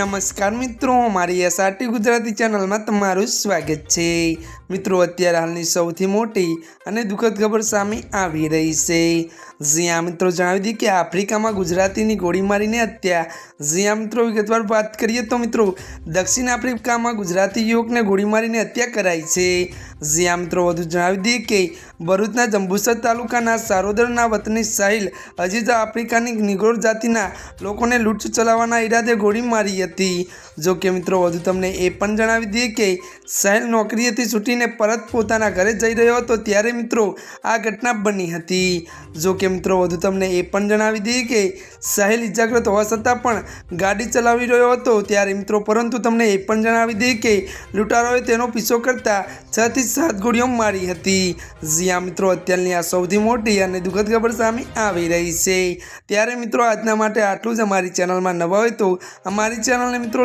નમસ્કાર મિત્રો, મારી એસઆરટી ગુજરાતી ચેનલમાં તમારું સ્વાગત છે. મિત્રો, અત્યારે હાલની સૌથી મોટી અને દુઃખદ ખબર સામે આવી રહી છે. જ્યાં મિત્રો, જણાવી દઈએ કે આફ્રિકામાં ગુજરાતીની ગોળી મારીને હત્યા. જ્યાં મિત્રો, વિગતવાર વાત કરીએ તો મિત્રો, દક્ષિણ આફ્રિકામાં ગુજરાતી યુવકને ગોળી મારીને હત્યા કરાઈ છે. જ્યાં મિત્રો વધુ જણાવી દઈએ કે ભરૂચના જંબુસર તાલુકાના સારોદરના વતની સાહિલ અજીઝ આફ્રિકાની નિગોર જાતિના લોકોને લૂંટ ચલાવવાના ઈરાદે ગોળી મારી હતી. જો કે મિત્રો, વધુ તમને એ પણ જણાવી દઈએ કે સહેલ નોકરીએથી છૂટીને પરત પોતાના ઘરે જઈ રહ્યો હતો ત્યારે મિત્રો આ ઘટના બની હતી. જો કે મિત્રો, વધુ તમને એ પણ જણાવી દઈએ કે સહેલ ઇજાગ્રત હોવા છતાં પણ ગાડી ચલાવી રહ્યો હતો ત્યારે મિત્રો, પરંતુ તમને એ પણ જણાવી દઈએ કે લૂંટારોએ તેનો પીછો કરતા છ થી સાત ગોળીઓ મારી હતી. જ્યાં મિત્રો, અત્યારની આ સૌથી મોટી અને દુઃખદ ખબર સામે આવી રહી છે. ત્યારે મિત્રો, આજના માટે આટલું જ. અમારી ચેનલમાં નવા હોય તો અમારી ચેનલને મિત્રો